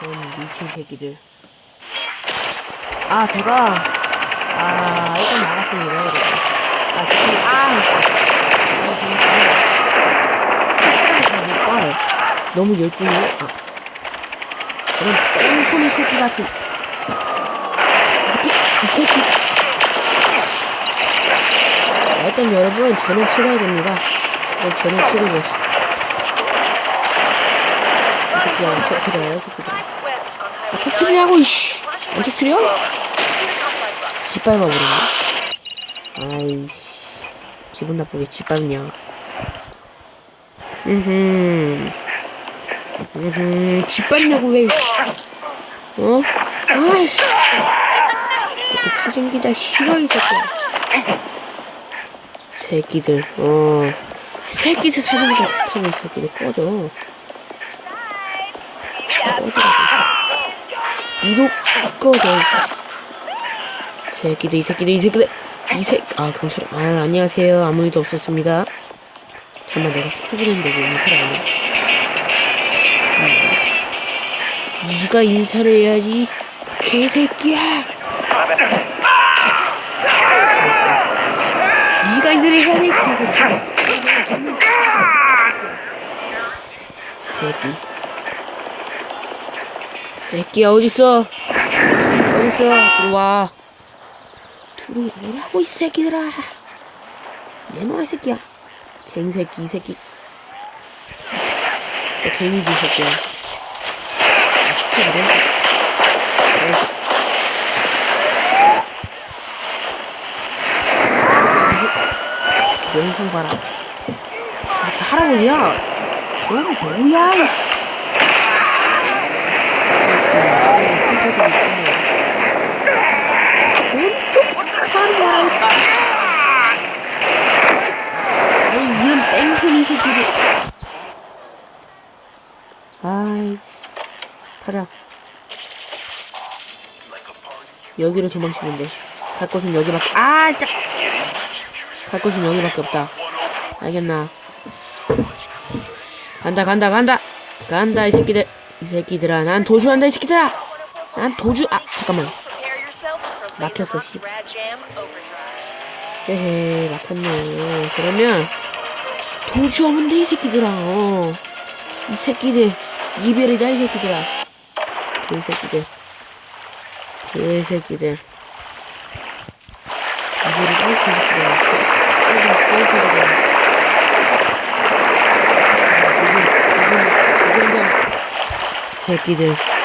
그런 미친 새끼들. 아, 제가, 아, 일단 나갔습니다, 여러분. 아, 죄송해요. 아. 시간이 잘못 봐요. 너무 열중해요. 아. 그런 뺑소니 새끼 같이. 이 새끼, 이 새끼. 아, 일단 여러분, 쟤는 치러야 됩니다. 이건 쟤는 치르고. 이 새끼야, 터트려요. 아, 터트리냐고, 이씨. 안 터트려? 짓밟아 버리네. 아이씨. 기분 나쁘게 짓밟냐. 음흠. 음흠. 짓밟냐고, 왜, 어? 아이씨. 이 새끼 사진 기자 싫어, 이 새끼야. 새끼들, 어. 새끼들 사진 기자 싫다고, 이 새끼들 꺼져. 꺼져라. 이도 꺼져. 이 새끼들, 이 새끼들, 이 새끼들. 이 새, 아, 경찰, 아, 안녕하세요. 아무 일도 없었습니다. 잠깐만, 내가 투부인데 왜 인사를 안 해? 음. 네가 인사를 해야지, 개새끼야. 네가 인사를 해야 돼, 개새끼야. 새끼. 새끼야, 어딨어? 어딨어? 들어와. 들어오라고, 이 새끼들아. 내놔, 이 새끼야. 갱새끼, 이 새끼. 너 갱이지, 이 새끼야. 아, 축소 그래? 이 새끼 면상 봐라. 이 새끼 할아버지야. 너 뭐야, 이씨. 온쪽한 거라. 아이, 이런 뺑소니 새끼들. 아이씨. 가자. 여기로 도망치는데. 갈 곳은 여기밖에, 아, 진짜. 갈 곳은 여기밖에 없다. 알겠나? 간다, 간다, 간다! 간다, 이 새끼들. 이 새끼들아, 난 도주한다, 이 새끼들아! 난 도주, 아, 잠깐만. 막혔어, 씨. 헤헤, 막혔네. 그러면, 도주 없는데, 이 새끼들아, 어. 이 새끼들, 이별이다, 이 새끼들아. 개새끼들. 개새끼들. 이별이다, 이 개새끼들아. 개새끼들.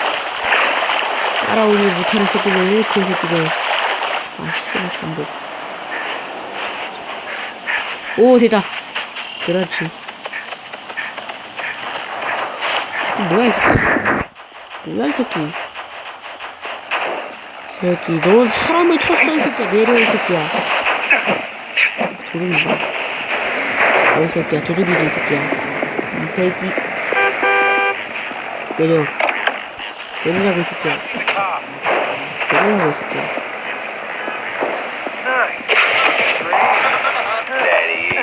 따라오지 못하는 새끼들 그 새끼들 아 씨발 전복. 오 됐다. 그렇지. 새끼 뭐야 이 새끼? 뭐야 이 새끼? 새끼 너 사람을 쳤어 이 새끼야. 내려 이 새끼야. 도둑이지. 너이 새끼야. 도둑이지 이 새끼야. 이 새끼. 내려. 내리라고, 이 새끼야. 내리라고, 이 새끼야.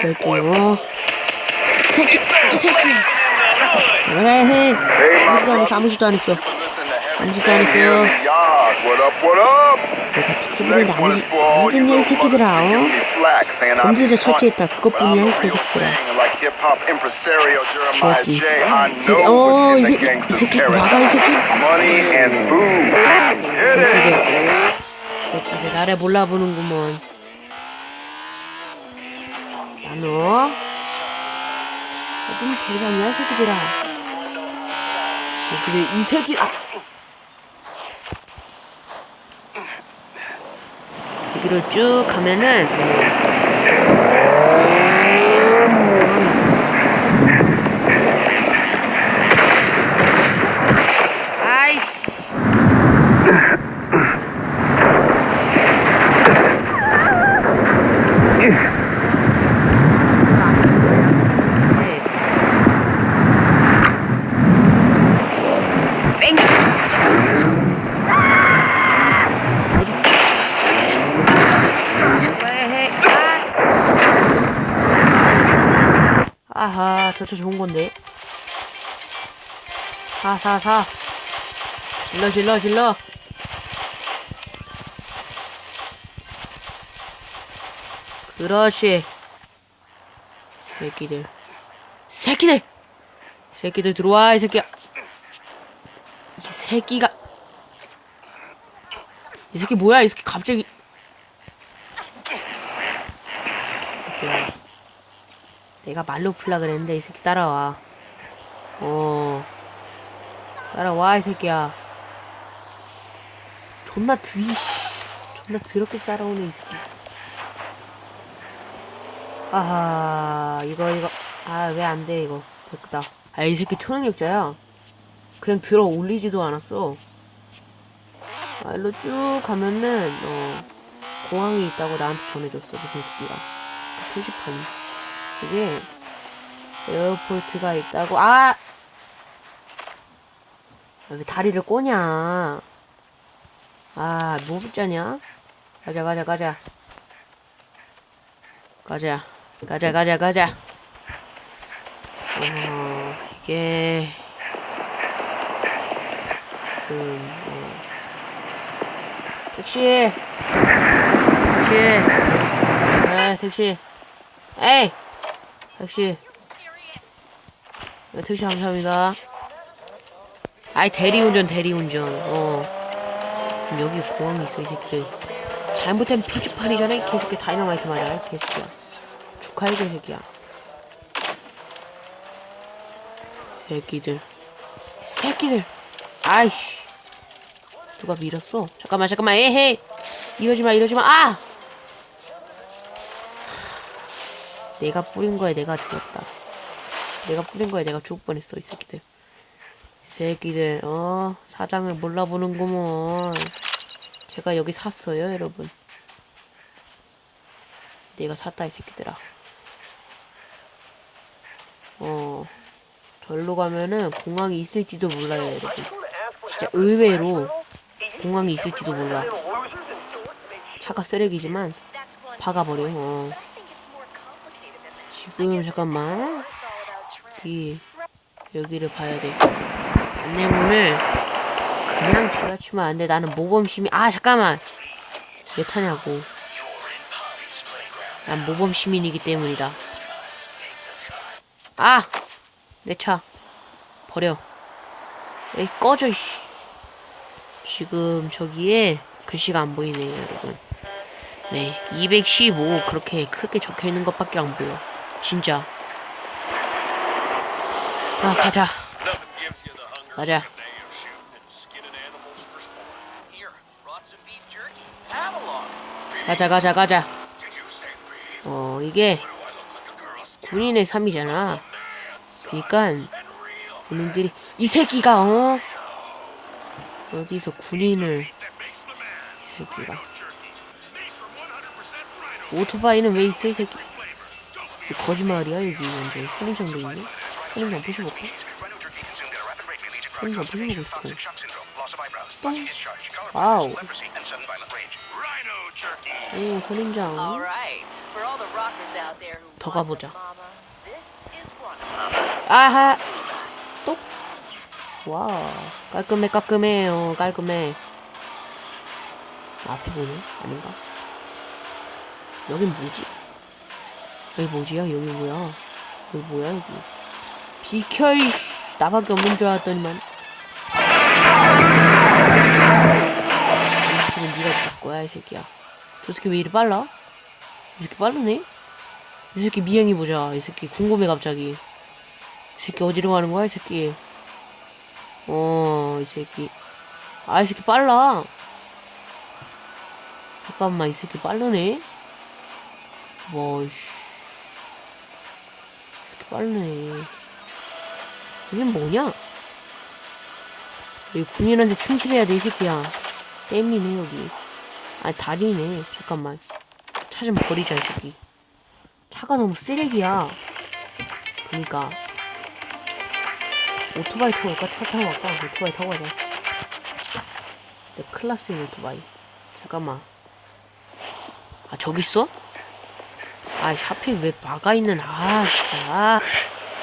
새끼, 어. 새끼, 이 새끼. 그만해, 해. 아무것도 안 했어, 아무것도 안 했어. 아무것도 안 했어요. What up, what up? 내가 특수부를 나누, 나누겠냐, 이 새끼들아, 어? 범죄자 처치했다. 그것뿐이야, 이 개새끼들아. 새끼. 새끼, 어, 이 새끼, 이 새끼, 나가, 이 새끼. 새끼들. 새끼들, 나를 몰라보는구먼. 나너? 어딘 대장이야, 새끼들아. 새끼들, 이 새끼, 아. 여기로 쭉 가면은, 아이씨. 네. 뺑! 어디? 왜 해? 아! 아하, 저 차 좋은 건데. 사, 사, 사. 질러 질러 질러. 그렇지 새끼들. 새끼들! 새끼들 들어와 이 새끼야. 이 새끼가. 이 새끼 뭐야? 이 새끼 갑자기. 새끼야 내가 말로 풀라 그랬는데 이 새끼 따라와. 어 따라와 이 새끼야. 존나 드이 존나 더럽게 싸러오네 이 새끼. 아하 이거 이거. 아 왜 안 돼 이거. 됐다. 아 이 새끼 초능력자야. 그냥 들어 올리지도 않았어. 아 일로 쭉 가면은 어 공항이 있다고 나한테 전해줬어 무슨 새끼가. 그 표지판 이게 에어포트가 있다고. 아! 아, 왜 다리를 꼬냐 아, 뭐 붙자냐? 가자, 가자, 가자. 가자. 가자, 가자, 가자. 어, 이게, 음, 어. 택시! 택시! 네, 택시. 에이! 택시. 네, 택시 감사합니다. 아이, 대리운전, 대리운전. 어. 여기 공항이 있어 이 새끼들. 잘못된 표지판이잖아 이 개새끼. 다이너마이트 맞아 이 개새끼야. 축하해 개새끼야. 새끼들. 새끼들. 아이씨. 누가 밀었어? 잠깐만 잠깐만. 에헤이 이러지마 이러지마. 아! 내가 뿌린 거에 내가 죽었다. 내가 뿌린 거에 내가 죽을 뻔했어 이 새끼들 새끼들 어? 사장을 몰라보는구먼. 제가 여기 샀어요 여러분. 내가 샀다 이 새끼들아. 어 절로 가면은 공항이 있을지도 몰라요 여러분. 진짜 의외로 공항이 있을지도 몰라. 차가 쓰레기지만 박아버려 어. 지금 잠깐만. 이 여기를 봐야 돼. 안 내문을 그냥 지나치면 안 돼. 나는 모범심이 아 잠깐만 왜 타냐고. 난 모범 시민이기 때문이다. 아! 내 차. 버려. 에이, 꺼져, 씨. 지금 저기에 글씨가 안 보이네요, 여러분. 네, 215 그렇게 크게 적혀 있는 것밖에 안 보여. 진짜. 아, 가자. 가자. 가자, 가자, 가자. 어, 이게? 군인의 삶이잖아. real 군인들이 이 새끼가 어 어디서 군인을. 이 새끼가 Jerky. Made from 100% rhino 오토바이는 왜 있어 이 새끼 거짓말이야 여기 완전 선인장도 있네 선인장 부셔볼까 constipation, 부셔보고 싶어 color 와우. 오 선인장 더 가보자. 아하 똑 와 깔끔해 깔끔해요 깔끔해 앞에 보네 아닌가 여긴 뭐지 여기 뭐지야 여기 뭐야 여기 뭐야 여기 비켜 이 나밖에 없는 줄 알았더니만 이 새끼는 네가 죽을 거야 이 새끼야. 저 새끼 왜 이리 빨라? 이 새끼 빠르네? 이 새끼 미행이 보자 이 새끼. 궁금해 갑자기. 이 새끼 어디로 가는 거야 이 새끼? 어 이 새끼. 아 이 새끼 빨라. 잠깐만 이 새끼 빠르네? 뭐이씨. 이 새끼 빠르네. 여긴 뭐냐 여기 군인한테 충실해야 돼 이 새끼야. 댐이네 여기. 아니 다리네. 잠깐만. 차 좀 버리자 이 새끼. 차가 너무 쓰레기야. 그니까. 오토바이 타고 갈까? 차 타고 갈까? 오토바이 타고 가자. 내 클라스인 오토바이. 잠깐만. 아 저기 있어? 아 하필 왜 막아 있는 아 진짜. 아,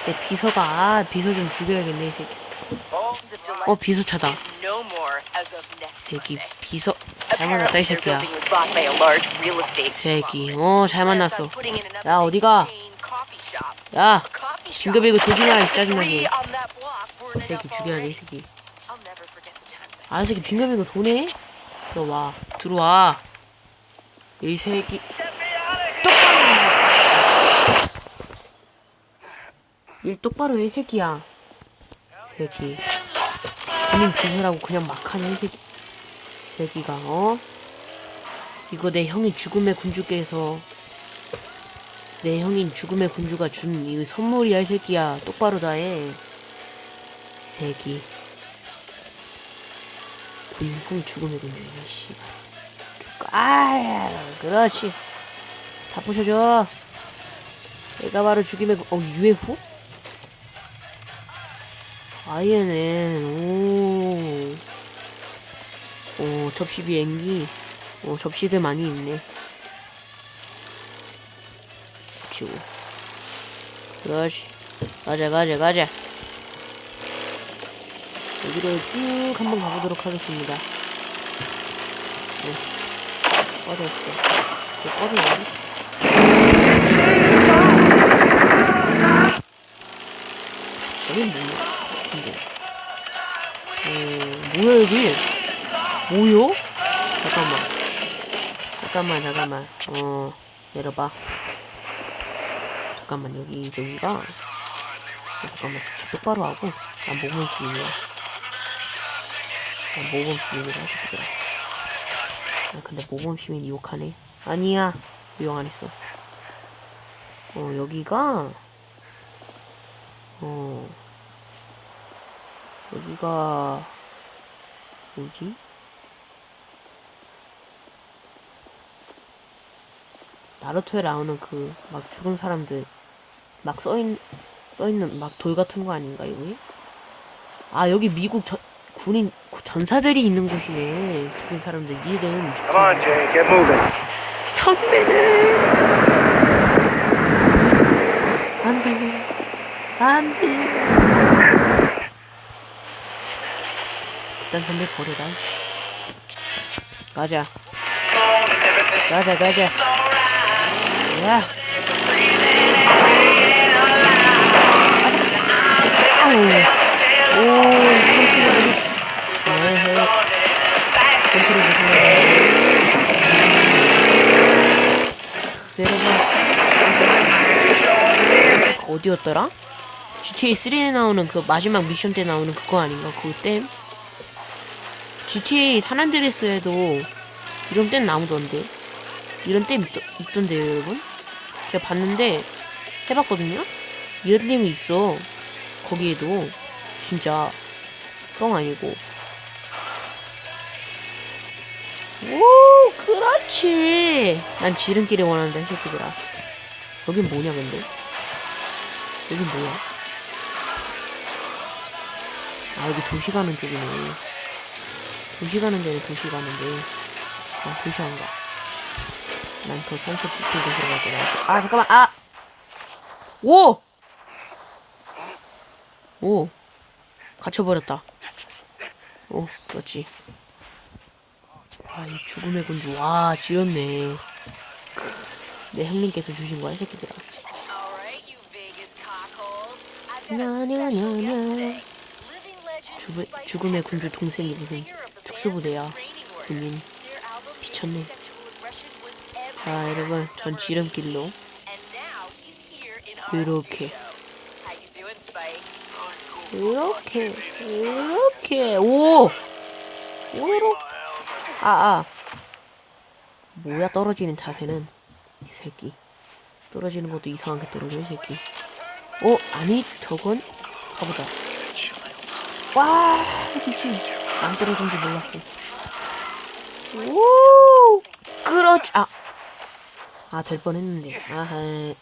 내 비서가 아 비서 좀 죽여야겠네 이 새끼. delight 어 비서차다 새끼. 비서 잘 만났다 이 새끼야 새끼 conglomerate. 어잘 Plans on 만났어 야, 어디가? 야 shop. 징급이고 조심해라 이 짜증나게 이 새끼 죽여야 돼이 already. 새끼 아, 이 새끼 빙글빙글 도네? 너 와. 들어와. 이 새끼. 똑바로. 일 똑바로 해, 이 새끼야. 새끼. 군인 비서라고 그냥 막 하네, 이 새끼. 새끼가, 어? 이거 내 형이 죽음의 군주께서 내 형인 죽음의 군주가 준 이 선물이야, 이 새끼야. 똑바로 다 해. 새끼. 군형 죽음의 군주 씨발 아야 그렇지 다 부셔줘 내가 바로 죽임의 군- 어 UFO? INN 오 어, 접시 비행기 어 접시들 많이 있네 치고 그렇지 가자 가자 가자 여기로 쭉 한번 가보도록 하겠습니다. 네. 꺼졌을 때. 이거 꺼져요? 여긴 뭐야? 근데. 어, 뭐야, 여기? 뭐요? 잠깐만. 잠깐만, 잠깐만. 어, 내려봐. 잠깐만, 여기, 여기가. 어, 잠깐만, 주차 똑바로 하고. 난 모범 시민이야. 난 모범 시민이라 하셨더라. 아, 근데 모범 시민이 욕하네. 아니야. 욕안 했어. 어, 여기가, 어, 여기가, 뭐지? 나루토에 나오는 그, 막 죽은 사람들, 막 써있, 써있는 막 돌 같은 거 아닌가, 여기? 아, 여기 미국 전, 군인, 전사들이 있는 곳이네. 죽은 사람들 이름. Come on, Jay, get moving. 선배들 안돼 안돼 일단 선배 버려라 가자 가자 가자 야 아우 오 어디였더라? GTA 3에 나오는 그 마지막 미션 때 나오는 그거 아닌가? 그 댐? GTA 산안드레스에도 이런 댐 나오던데 이런 댐 있, 있던데요 여러분? 제가 봤는데 해봤거든요? 이런 댐이 있어. 거기에도 진짜 뻥 아니고. 오 그렇지. 난 지름길을 원한다 이 새끼들아 여긴 뭐냐 근데? 여긴 뭐야? 아 여기 도시 가는 쪽이네. 도시 가는 데는 도시 가는데. 난 도시 안 가 난 더 산속 깊은 곳으로 갈 거야 아 잠깐만 아 오! 오 갇혀버렸다 오 그렇지 아, 이 죽음의 군주. 와, 지렸네. 크, 내 형님께서 주신 거야, 이 새끼들아. 냐냐냐냐. Spike 죽음의 군주 동생이 무슨 특수부대야. 군인. 미쳤네. 자, 여러분, 전. 지름길로 이렇게. 이렇게, 이렇게, 오! 오로록. 아, 아. 뭐야, 떨어지는 자세는. 이 새끼. 떨어지는 것도 이상하게 떨어져, 이 새끼. 어, 아니, 저건? 가보자. 와, 미친. 안 떨어진 줄 몰랐어. 오! 그렇지. 아. 아, 될 뻔했는데. 아하.